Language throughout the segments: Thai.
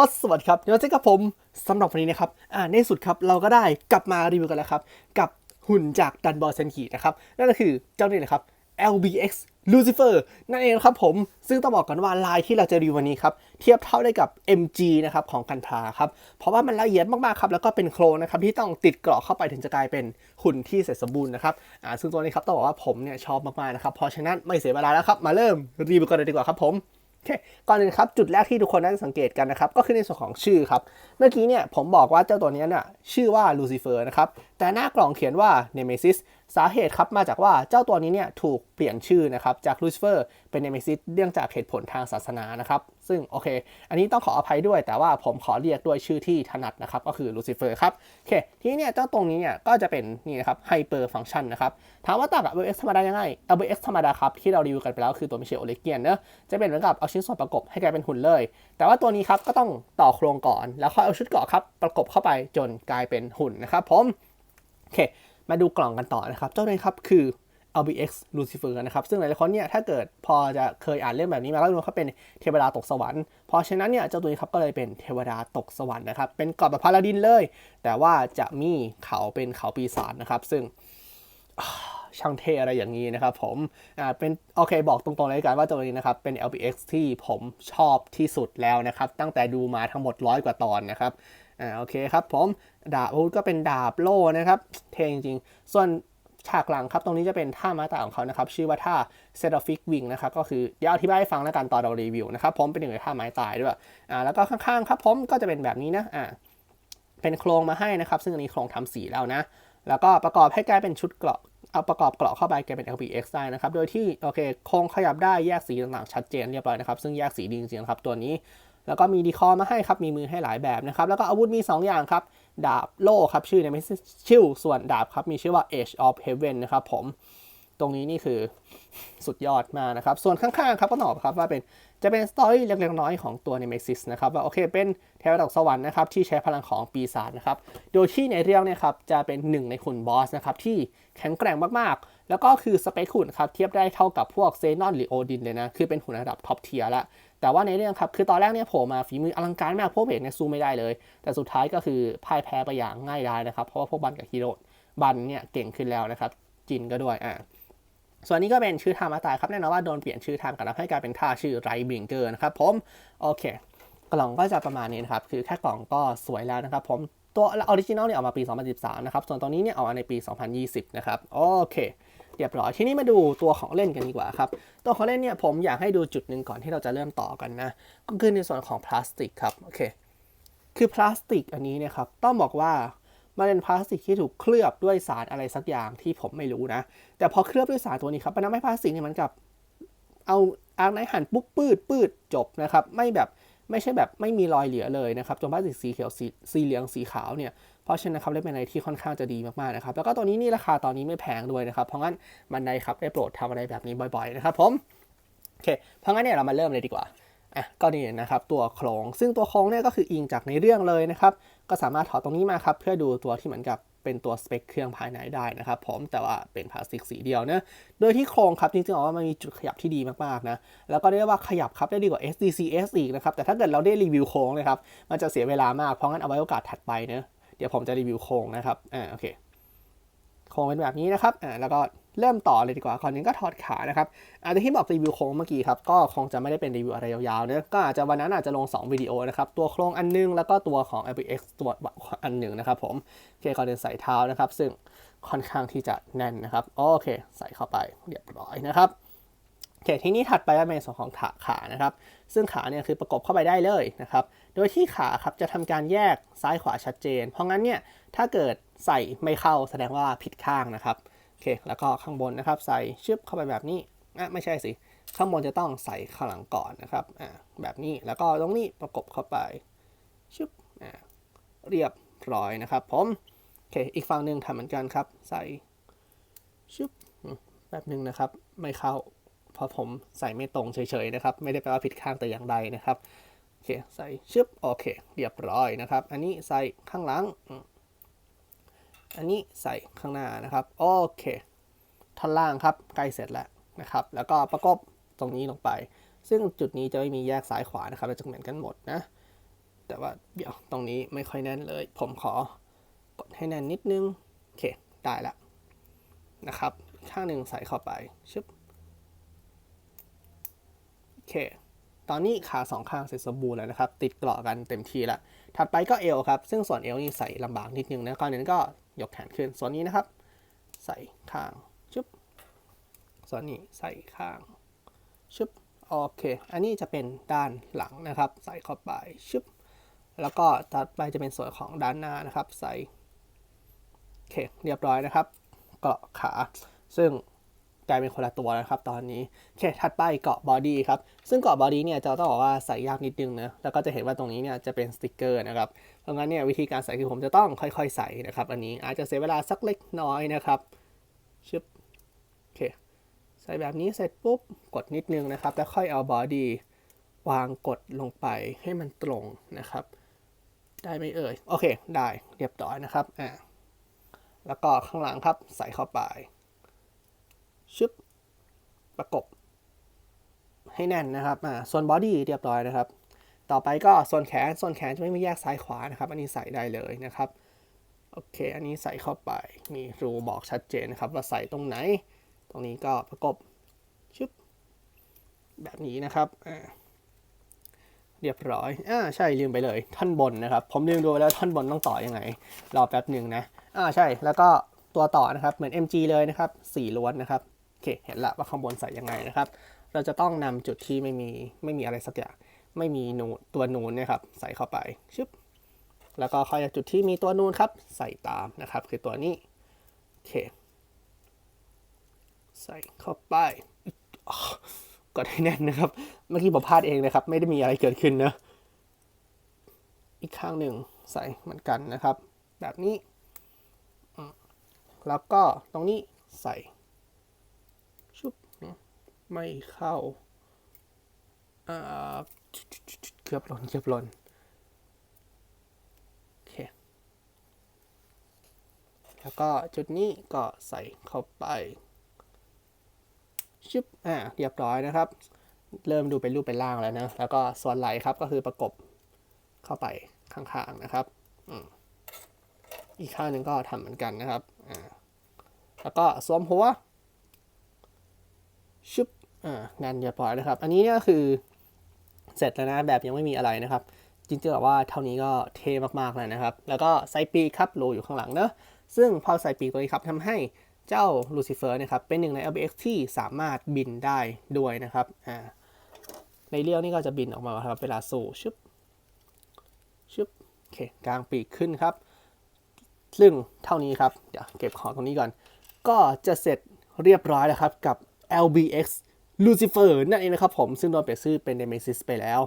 ็สวัสดีครับเดี๋ยวเจอกับผมสำหรับวันนี้นะครับ อ่าในสุดครับเราก็ได้กลับมารีวิวกันแล้วครับ กับหุ่นจากดันบอลเซนกีนะครับ นั่นก็คือเจ้านี่นะครับ LBX Lucifer นั่นเองครับผม ซึ่งต้องบอกกันว่าลายที่เราจะรีวิววันนี้ครับ เทียบเท่าได้กับ MG นะครับของกันทาครับ เพราะว่ามันละเอียดมากๆครับ แล้วก็เป็นโครงนะครับที่ต้องติดกราะเข้าไปถึงจะกลายเป็นหุ่นที่เสร็จสมบูรณ์นะครับ อ่า ซึ่งตัวนี้ครับต้องบอกว่าผมเนี่ยชอบมากๆนะครับ เพราะฉะนั้นไม่เสียเวลาแล้วครับ มาเริ่มรีวิวกันเลยดีกว่าครับผม ก่อนอื่นครับจุดแรกที่ทุกคนน่าจะสังเกตกันนะครับก็คือในส่วนของชื่อครับ เมื่อกี้เนี่ยผมบอกว่าเจ้าตัวนี้น่ะชื่อว่าลูซิเฟอร์นะครับ แต่หน้ากล่องเขียนว่าเนเมซิสสาเหตุครับมาจากว่าเจ้าตัวนี้เนี่ยถูกเปลี่ยนชื่อนะครับจากลูซิเฟอร์เป็นเนเมซิสเนื่องจากเหตุผลทางศาสนานะครับซึ่งโอเค อันนี้ต้องขออภัยด้วยแต่ว่าผมขอเรียกด้วยชื่อที่ถนัดนะครับก็คือลูซิเฟอร์ครับโอเคทีนี้เนี่ยเจ้าตรงนี้เนี่ยก็จะเป็นนี่นะครับไฮเปอร์ฟังชันนะครับถามว่าต่างกับ LBX ธรรมดายังไง LBX ธรรมดาครับที่เรารีวิวกันไปแล้วคือตัวมิเชลโอเลเกียนเนอะจะเป็นเหมือนกับเอาชิ้นส่วนประกบให้กลายเป็นหุ่นเลย แต่ว่าตัวนี้ครับก็ต้องต่อโครงก่อน แล้วค่อยเอาชุดเกาะครับประกบเข้าไปจนกลายเป็นหุ่นนะครับผม โอเค มาดูกล่องกันต่อนะครับ เจ้านี้ครับคือ LBX Lucifer นะครับ ซึ่งหลายๆคนเนี่ยถ้าเกิดพอจะเคยอ่านเรื่องแบบนี้มาก็รู้ว่าเขาเป็นเทวดาตกสวรรค์ เพราะฉะนั้นเนี่ยเจ้าตัวนี้ครับก็เลยเป็นเทวดาตกสวรรค์นะครับ เป็นกรอบแบบพาลาดินเลย แต่ว่าจะมีเขาเป็นเขาปีศาจนะครับ ซึ่งช่างเท่อะไรอย่างนี้นะครับผม อ่า เป็นโอเคบอกตรงๆเลยกันว่าตัวนี้นะครับ เป็น LBX ที่ผมชอบที่สุดแล้วนะครับ ตั้งแต่ดูมาทั้งหมดร้อยกว่าตอนนะครับ อ่า โอเคครับผม ดาบอาวุธก็เป็นดาบโล่นะครับ เท่จริงๆ ส่วนฉากหลังครับตรงนี้จะเป็นท่าม้าตายของเขานะครับ ชื่อว่าท่า s e t a f i c Wing นะครับก็คือเดี๋ยวอธิบายให้ฟังแล้วกันตอนเรารีวิวนะครับผมเป็นหนึ่งในท่าไม้ตายด้วยอ่าแล้วก็ข้างๆครับผมก็จะเป็นแบบนี้นะอ่าเป็นโครงมาให้นะครับ ซึ่งอันนี้โครงทำสีแล้วนะ แล้วก็ประกอบให้กลายเป็นชุดเกราะเอาประกอบเกราะเข้าไปกลายเป็น LPX ได้นะครับ โดยที่โอเคโครงขยับได้แยกสีต่างๆชัดเจนเรียบร้อยนะครับ ซึ่งแยกสีดีจริงๆครับตัวนี้ แล้วก็มีดีคอมาให้ครับมีมือให้หลายแบบนะครับแล้วก็อาวุธมี 2 อย่างครับ ดาบโล่ครับ ชื่อเนี่ยไม่ใช่ชื่อส่วนดาบครับ มีชื่อว่า Age of Heaven นะครับผมตรงนี้นี่คือสุดยอดมากนะครับ ส่วนข้างๆครับก็ตอบครับว่าเป็นจะเป็นสตอรี่เล็กๆน้อยๆของตัว Nemesis นะครับว่าโอเคเป็นเทวดาตกสวรรค์นะครับที่ใช้พลังของปีศาจนะครับ โดยที่ในเรื่องเนี่ยครับจะเป็นหนึ่งในขุนบอสนะครับที่แข็งแกร่งมากๆ แล้วก็คือสเปคขุนครับเทียบได้เท่ากับพวกเซนอนหรือโอดินเลยนะ คือเป็นหุ่นระดับท็อปเทียร์ละ แต่ว่าในเรื่องครับคือตอนแรกเนี่ยโผล่มาฝีมืออลังการมากพวกเบกเนี่ยสู้ไม่ได้เลย แต่สุดท้ายก็คือพ่ายแพ้ไปอย่างง่ายดายนะครับ เพราะว่าพวกบันกับฮีโร่บันเนี่ยเก่งขึ้นแล้วนะครับจินก็ด้วยอ่าส่วนนี้ก็เป็นชื่อท่ามาตายครับแน่นอนว่าโดนเปลี่ยนชื่อทางกันแล้วให้กลายเป็นท่าชื่อไรบิงเกอร์นะครับผมโอเค กล่องก็จะประมาณนี้นะครับคือแค่กล่องก็สวยแล้วนะครับผมตัวออริจินอลเนี่ยออกมาปี 2013 นะครับ ส่วนตัวนี้เนี่ยออกมาในปี 2020 นะครับ โอเค เรียบร้อยทีนี้มาดูตัวของเล่นกันดีกว่าครับ ตัวของเล่นเนี่ยผมอยากให้ดูจุดหนึ่งก่อนที่เราจะเริ่มต่อกันนะ ก็คือในส่วนของพลาสติกครับโอเคคือพลาสติกอันนี้เนี่ยครับต้องบอกว่ามันเป็นพลาสติกที่ถูกเคลือบด้วยสารอะไรสักอย่างที่ผมไม่รู้นะ แต่พอเคลือบด้วยสารตัวนี้ครับมันทำให้พลาสติกเนี่ยมันกับเอาอาร์ไนหั่นปุ๊บปืดปืดจบนะครับไม่แบบไม่ใช่แบบไม่มีรอยเหลือเลยนะครับตัวพลาสติกสีเขียวสีสีเหลืองสีขาวเนี่ย ราะฉะนั้นครับได้เป็นอะไรที่ค่อนข้างจะดีมากๆนะครับ แล้วก็ตัวนี้นี่ราคาตอนนี้ไม่แพงด้วยนะครับ เพราะงั้นมันไดครับได้โปรดทำอะไรแบบนี้บ่อยๆนะครับผมโอเคเพราะงั้นเนี่ยเรามาเริ่มเลยดีกว่าอะก็นี่นะครับตัวโครงซึ่งตัวโครงเนี่ยก็คืออิงจากในเรื่องเลยนะครับก็สามารถถอดตรงนี้มาครับเพื่อดูตัวที่เหมือนกับเป็นตัวสเปคเครื่องภายในได้นะครับผมแต่ว่าเป็นพลาสติกสีเดียวนะโดยที่โครงครับจริงๆออกว่ามันมีจุดขยับที่ดีมากๆนะแล้วก็เรียกว่าขยับครับได้ดีกว่า SDCS อีกนะครับแต่ถ้าเกิดเราได้รีวิวโครงเลยครับมันจะเสียเวลามากเพราะงั้นเอาไว้โอกาสถัดไปเนะ เดี๋ยวผมจะรีวิวโครงนะครับอ่าโอเคโครงเป็นแบบนี้นะครับอ่าแล้วก็เริ่มต่อเลยดีกว่าก่อนหนึงก็ถอดขานะครับอาจจะที่บอกรีวิวโครงเมื่อกี้ครับ ก็คงจะไม่ได้เป็นรีวิวอะไรยาวๆเนอะก็อาจจะวันนั้นอาจจะลง 2 วิดีโอนะครับ ตัวโครงอันนึง แล้วก็ตัวของ LPX ตัวอันหนึ่งนะครับผมโอเคก่อนเดินใส่เท้านะครับ ซึ่งค่อนข้างที่จะแน่นนะครับ โอเค ใส่เข้าไปเรียบร้อยนะครับ คทีนี้ถัดไปก็เป็นส่วนของขาขานะครับ ซึ่งขาเนี่ยคือประกบเข้าไปได้เลยนะครับ โดยที่ขาครับจะทำการแยกซ้ายขวาชัดเจน เพราะงั้นเนี่ยถ้าเกิดใส่ไม่เข้าแสดงว่าผิดข้างนะครับโอเคแล้วก็ข้างบนนะครับ ใส่ชึบเข้าไปแบบนี้อะไม่ใช่สิข้างบนจะต้องใส่ข้างหลังก่อนนะครับอ่าแบบนี้แล้วก็ตรงนี้ประกบเข้าไปชึบอ่าเรียบร้อยนะครับผมโอเคอีกฝั่งหนึ่งทำเหมือนกันครับ ใส่ชึบแบบหนึ่งนะครับ ไม่เข้า เพราะผมใส่ไม่ตรงเฉยๆนะครับ ไม่ได้แปลว่าผิดข้างแต่อย่างใดนะครับโอเคใส่ชึบโอเค เรียบร้อยนะครับ อันนี้ใส่ข้างหลัง อันนี้ใส่ข้างหน้านะครับโอเคท่อนล่างครับใกล้เสร็จแล้วนะครับ แล้วก็ประกบตรงนี้ลงไป ซึ่งจุดนี้จะไม่มีแยกซ้ายขวานะครับจะเหมือนกันหมดนะ แต่ว่าเดี๋ยวตรงนี้ไม่ค่อยแน่นเลย ผมขอกดให้แน่นนิดนึงโอเคได้ละนะครับ ข้างหนึ่งใส่เข้าไปชึบ เค ตอนนี้ขาสองข้างเสร็จสมบูรณ์แล้วนะครับ ติดเกราะกันเต็มที่ละถัดไปก็เอวครับ ซึ่งส่วนเอวนี่ใส่ลำบากนิดนึงนะก่อนอื่นก็ยกแขนขึ้น ส่วนนี้นะครับ ใส่ข้างชึบ ส่วนนี้ใส่ข้างชึบ โอเค อันนี้จะเป็นด้านหลังนะครับ ใส่เข้าไปชึบ แล้วก็ตัดไปจะเป็นส่วนของด้านหน้านะครับ ใส่โอเค เรียบร้อยนะครับ เกาะขา ซึ่ง กลายเป็นคนละตัวนะครับ ตอนนี้โอเคถัดไปเกาะบอดี้ครับ ซึ่งเกาะบอดี้เนี่ยจะต้องบอกว่าใส่ยากนิดนึงนะ แล้วก็จะเห็นว่าตรงนี้เนี่ยจะเป็นสติกเกอร์นะครับ เพราะงั้นเนี่ยวิธีการใส่คือผมจะต้องค่อยๆ ใส่นะครับ อันนี้อาจจะเสียเวลาสักเล็กน้อยนะครับชึบโอเคใส่แบบนี้เสร็จปุ๊บกดนิดนึงนะครับ แล้วค่อยเอาบอดี้วางกดลงไปให้มันตรงนะครับ ได้ไหมเอ่ย โอเค ได้เรียบร้อยนะครับอ่าแล้วก็ข้างหลังครับใส่เข้าไป ชึบประกบ ให้แน่นนะครับอ่าส่วนบอดี้เรียบร้อยนะครับ ต่อไปก็ส่วนแขนส่วนแขนจะไม่มีแยกซ้ายขวานะครับ อันนี้ใส่ได้เลยนะครับโอเค อันนี้ใส่เข้าไปมีรูบอกชัดเจนนะครับ ว่าใส่ตรงไหน ตรงนี้ก็ประกบชึบแบบนี้นะครับอ่าเรียบร้อยอ่าใช่ลืมไปเลย ท่อนบนนะครับ ผมลืมดูไปแล้วท่อนบนต้องต่อยังไง รอแป๊บหนึ่งนะอ่าใช่ แล้วก็ตัวต่อนะครับ เหมือน MG เลยนะครับสี่ล้วนนะครับ โอเคเห็นละว่าข้างบนใส่ยังไงนะครับ เราจะต้องนำจุดที่ไม่มีไม่มีอะไรสักอย่าง ไม่มีนูนตัวนูนนะครับใส่เข้าไปชึบแล้วก็ค่อยจุดที่มีตัวนูนครับ ใส่ตามนะครับ คือตัวนี้โอเคใส่เข้าไปกดให้แน่นนะครับ เมื่อกี้ผมพลาดเองนะครับ ไม่ได้มีอะไรเกิดขึ้นนะอีกข้างหนึ่งใส่เหมือนกันนะครับ แบบนี้ แล้วก็ตรงนี้ใส่ ไม่เข้าอ่าเกือบหล่นเกือบหล่นโอเค แล้วก็จุดนี้ก็ใส่เข้าไปชึบอ่าเรียบร้อยนะครับ เริ่มดูเป็นรูปเป็นร่างแล้วนะ แล้วก็ส่วนไหลครับก็คือประกบเข้าไปข้างๆนะครับอืมอีกข้างหนึ่งก็ทำเหมือนกันนะครับอ่าแล้วก็สวมหัวชึบ งานเรียบร้อยนะครับ อันนี้เนี่ยคือเสร็จแล้วนะแบบยังไม่มีอะไรนะครับ จริงๆแบบว่าเท่านี้ก็เท่มากๆเลยนะครับ แล้วก็ใส่ปีครับโลอยู่ข้างหลังเนอะซึ่งพอใส่ปีกตัวนี้ครับทำให้เจ้าลูซิเฟอร์นะครับเป็นหนึ่งใน LBX ที่สามารถบินได้ด้วยนะครับอ่าในเลี้ยวนี่ก็จะบินออกมาครับเวลาสู้ชึบชึบโอเคกลางปีกขึ้นครับ ซึ่งเท่านี้ครับ เดี๋ยวเก็บของตรงนี้ก่อน ก็จะเสร็จเรียบร้อยแล้วครับกับ LBX Lucifer นั่นเองนะครับผมซึ่งโดนเปลี่ยนชื่อเป็น Nemesis ไปแล้ว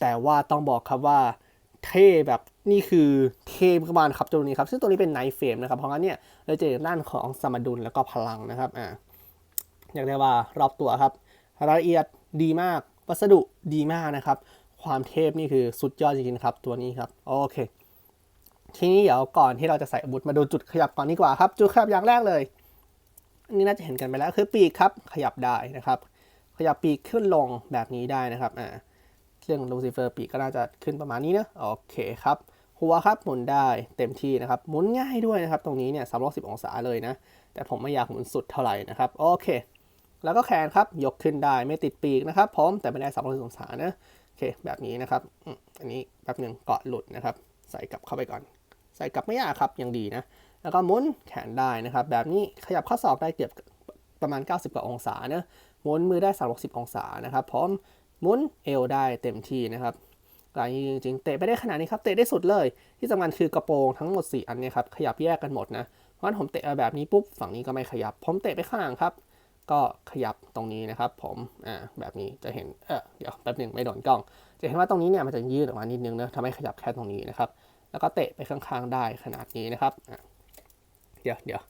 แต่ว่าต้องบอกครับว่าเท่แบบนี่คือเท่ประมาณครับตัวนี้ครับ ซึ่งตัวนี้เป็นไนท์เฟมนะครับ เพราะงั้นเนี่ยเราจะเห็นด้านของสมดุลแล้วก็พลังนะครับอ่าอยากได้ว่ารอบตัวครับ รายละเอียดดีมาก วัสดุดีมากนะครับ ความเทพนี่คือสุดยอดจริงๆครับตัวนี้ครับโอเค ทีนี้เดี๋ยวก่อนที่เราจะใส่อาวุธมาดูจุดขยับก่อนดีกว่าครับ จุดขยับอย่างแรกเลยอันนี้น่าจะเห็นกันไปแล้วคือปีกครับขยับได้นะครับ ขยับปีกขึ้นลงแบบนี้ได้นะครับอ่าเรื่องลูซิเฟอร์ปีกก็น่าจะขึ้นประมาณนี้นะโอเคครับหัวครับหมุนได้เต็มที่นะครับหมุนง่ายด้วยนะครับ ตรงนี้เนี่ย310อยสิบองศาเลยนะ แต่ผมไม่อยากหมุนสุดเท่าไหร่นะครับโอเค แล้วก็แขนครับยกขึ้นได้ไม่ติดปีกนะครับผมแต่ไม่ได้310องศานะโอเคแบบนี้นะครับอันนี้แป๊บหนึ่งเกาะหลุดนะครับ ใส่กลับเข้าไปก่อน ใส่กลับไม่ยากครับยังดีนะแล้วก็หมุนแขนได้นะครับ แบบนี้ขยับข้อศอกได้เกือบประมาณ 90กว่าองศานะ หมุนมือได้ 360 องศานะครับพร้อมหมุนเอวได้เต็มที่นะครับกายจริงๆเตะไปได้ขนาดนี้ครับเตะได้สุดเลย ที่สำคัญคือกระโปรงทั้งหมด 4 อันเนี่ยครับขยับแยกกันหมดนะเพราะฉะนั้นผมเตะแบบนี้ปุ๊บฝั่งนี้ก็ไม่ขยับ ผมเตะไปข้างหลังครับ ก็ขยับตรงนี้นะครับ ผมอ่าแบบนี้จะเห็นเออเดี๋ยวแป๊บหนึ่งไม่โดนกล้อง จะเห็นว่าตรงนี้เนี่ยมันจะยืดออกมานิดนึงนะทำให้ขยับแค่ตรงนี้นะครับแล้วก็เตะไปข้างๆได้ขนาดนี้นะครับเดี๋ยวเดี๋ยว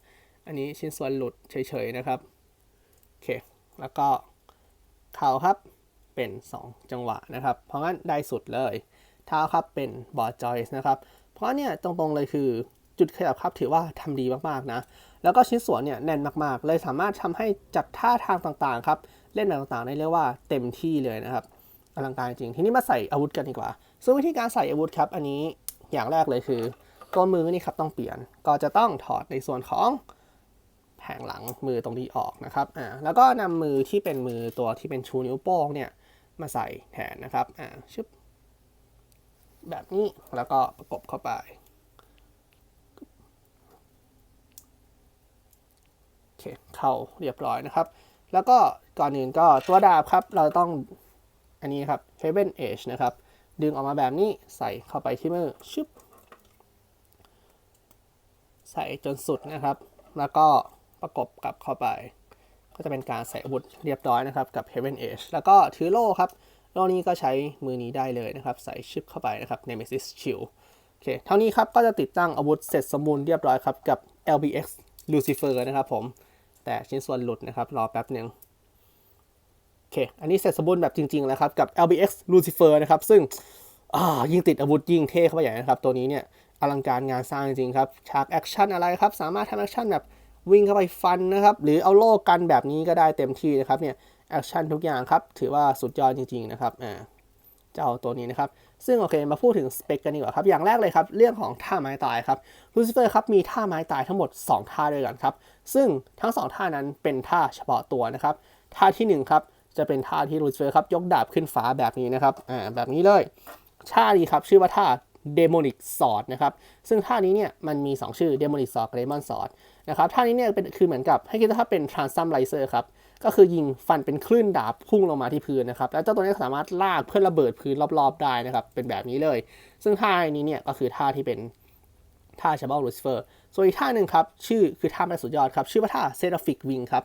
อันนี้ชิ้นส่วนหลุดเฉยๆนะครับโอเค แล้วก็เข่าครับเป็น 2 จังหวะนะครับ เพราะงั้นได้สุดเลย เท้าครับเป็นบอร์ดจอยส์นะครับ เพราะเนี่ยตรงๆเลยคือจุดขยับครับถือว่าทำดีมากๆนะ แล้วก็ชิ้นส่วนเนี่ยแน่นมากๆ เลยสามารถทำให้จัดท่าทางต่างๆครับ เล่นแบบต่างๆได้เรียกว่าเต็มที่เลยนะครับอลังการจริง ทีนี้มาใส่อาวุธกันดีกว่า ซึ่งวิธีการใส่อาวุธครับ อันนี้อย่างแรกเลยคือ ตัวมือนี่ครับต้องเปลี่ยน ก็จะต้องถอดในส่วนของ แผงหลังมือตรงนี้ออกนะครับอ่าแล้วก็นำมือที่เป็นมือตัวที่เป็นชูนิ้วโป้งเนี่ยมาใส่แทนนะครับอ่าชึบแบบนี้แล้วก็ประกบเข้าไปโอเคเข้าเรียบร้อยนะครับ แล้วก็ก่อนอื่นก็ตัวดาบครับเราต้องอันนี้ครับ f a v e n Edge นะครับ ดึงออกมาแบบนี้ใส่เข้าไปที่มือชึบใส่จนสุดนะครับ แล้วก็ ประกบกับเข้าไป ก็จะเป็นการใส่อาวุธเรียบร้อยนะครับ กับ Heaven Edge แล้วก็ถือโล่ครับ โล่นี้ก็ใช้มือนี้ได้เลยนะครับ ใส่ชึบเข้าไปนะครับ Nemesis Shield โอเค เท่านี้ครับ ก็จะติดตั้งอาวุธเสร็จสมบูรณ์เรียบร้อยครับ กับ LBX Lucifer นะครับผม แต่ชิ้นส่วนหลุดนะครับ รอแป๊บหนึ่งโอเค อันนี้เสร็จสมบูรณ์แบบจริง ๆ แล้วครับ กับ LBX Lucifer นะครับ ซึ่งยิ่งติดอาวุธยิ่งเท่เข้าไปใหญ่นะครับ ตัวนี้เนี่ยอลังการงานสร้างจริงๆครับ ฉากแอคชั่นอะไรครับ สามารถทำแอคชั่นแบบ วิ่งเข้าไปฟันนะครับ หรือเอาโล่กันแบบนี้ก็ได้เต็มที่นะครับเนี่ยแอคชั่นทุกอย่างครับถือว่าสุดยอดจริง ๆ นะครับอ่าเจ้าตัวนี้นะครับ ซึ่งโอเคมาพูดถึงสเปคกันดีกว่าครับ อย่างแรกเลยครับ เรื่องของท่าไม้ตายครับลูซิเฟอร์ครับมีท่าไม้ตายทั้งหมด 2 ท่าด้วยกันครับ ซึ่งทั้ง 2 ท่านั้นเป็นท่าเฉพาะตัวนะครับ ท่าทีหนึ่1ครับจะเป็นท่าที่ลูซิเฟอร์ครับยกดาบขึ้นฟ้าแบบนี้นะครับ อ่าแบบนี้เลย ท่านี้ครับชื่อว่าท่า Demonic Sword นะครับ ซึ่งท่านี้เนี่ยมันมี 2 ชื่อ Demonic Sword กับ Demon Sword นะครับท่านี้เนี่ยเป็นคือเหมือนกับให้คิดว่าเป็น Transum Laser ครับก็คือยิงฟันเป็นคลื่นดาบพุ่งลงมาที่พื้นนะครับ แล้วเจ้าตัวนี้สามารถลากเพื่อระเบิดพื้นรอบๆได้นะครับ เป็นแบบนี้เลย ซึ่งท่านี้เนี่ยก็คือท่าที่เป็นท่าเฉพาะลูซิเฟอร์ ส่วนอีกท่าหนึ่งครับ ชื่อคือท่าแม่สุดยอดครับ ชื่อว่าท่า Seraphic Wing ครับ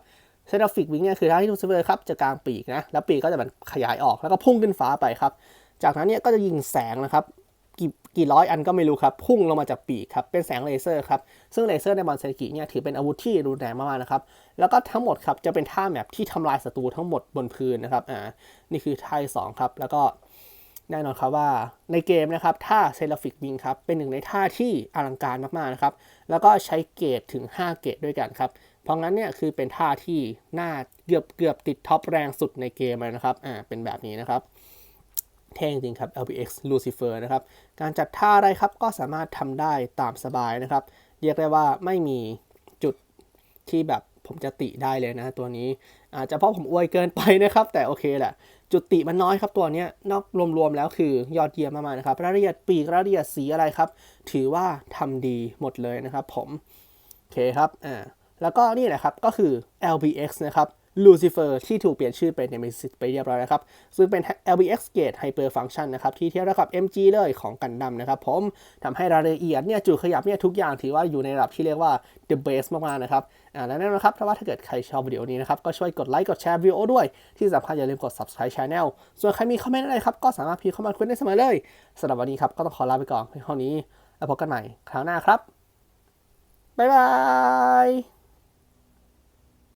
Seraphic Wing เนี่ยคือท่าที่ลูซิเฟอร์ครับจะกลางปีกนะ แล้วปีกก็จะแบบขยายออกแล้วก็พุ่งขึ้นฟ้าไปครับ จากนั้นเนี่ยก็จะยิงแสงนะครับ กี่ร้อยอันก็ไม่รู้ครับ พุ่งลงมาจากปีกครับ เป็นแสงเลเซอร์ครับ ซึ่งเลเซอร์ในบอลเซนกิเนี่ยถือเป็นอาวุธที่รุนแรงมากๆนะครับ แล้วก็ทั้งหมดครับจะเป็นท่าแมปที่ทำลายศัตรูทั้งหมดบนพื้นนะครับ อ่า นี่คือท่าที่สองครับ แล้วก็แน่นอนครับว่าในเกมนะครับท่าเซราฟิกวิงครับ เป็นหนึ่งในท่าที่อลังการมากๆนะครับ แล้วก็ใช้เกรดถึง 5 เกรดด้วยกันครับ เพราะงั้นเนี่ยคือเป็นท่าที่น่าเกือบเกือบติดท็อปแรงสุดในเกมเลยนะครับ อ่า เป็นแบบนี้นะครับ เท่จริงครับ LPX Lucifer นะครับ การจัดท่าอะไรครับก็สามารถทำได้ตามสบายนะครับ เรียกได้ว่าไม่มีจุดที่แบบผมจะติได้เลยนะตัวนี้ อาจจะเพราะผมอวยเกินไปนะครับ แต่โอเคแหละ จุดติมันน้อยครับตัวนี้นอกรวมๆแล้วคือยอดเยี่ยมมากๆนะครับรายละเอียดปีกรายละเอียดสีอะไรครับ ถือว่าทำดีหมดเลยนะครับผม โอเคครับอ่าแล้วก็นี่แหละครับก็คือ LBX นะครับ Lucifer ที่ถูกเปลี่ยนชื่อเป็น Nemesis ไปเรียบร้อยแล้วครับ ซึ่งเป็น LBX Gate Hyper Function นะครับ ที่เทียบเท่ากับ MG เลยของกันดั้มนะครับผมทำให้รายละเอียดเนี่ยจุดขยับเนี่ยทุกอย่างถือว่าอยู่ในระดับที่เรียกว่า the best มากๆนะครับอ่าและแน่นอนครับ ถ้าว่าถ้าเกิดใครชอบวิดีโอนี้นะครับ ก็ช่วยกดไลค์กดแชร์วิดีโอด้วย ที่สำคัญอย่าลืมกด subscribe channel ส่วนใครมีคอมเมนต์อะไรครับก็สามารถพิมพ์เข้ามาคุยได้เสมอเลยสำหรับวันนี้ครับก็ต้องขอลาไปก่อนเพียงเท่านี้แล้วพบกันใหม่คราวหน้าครับบ๊ายบาย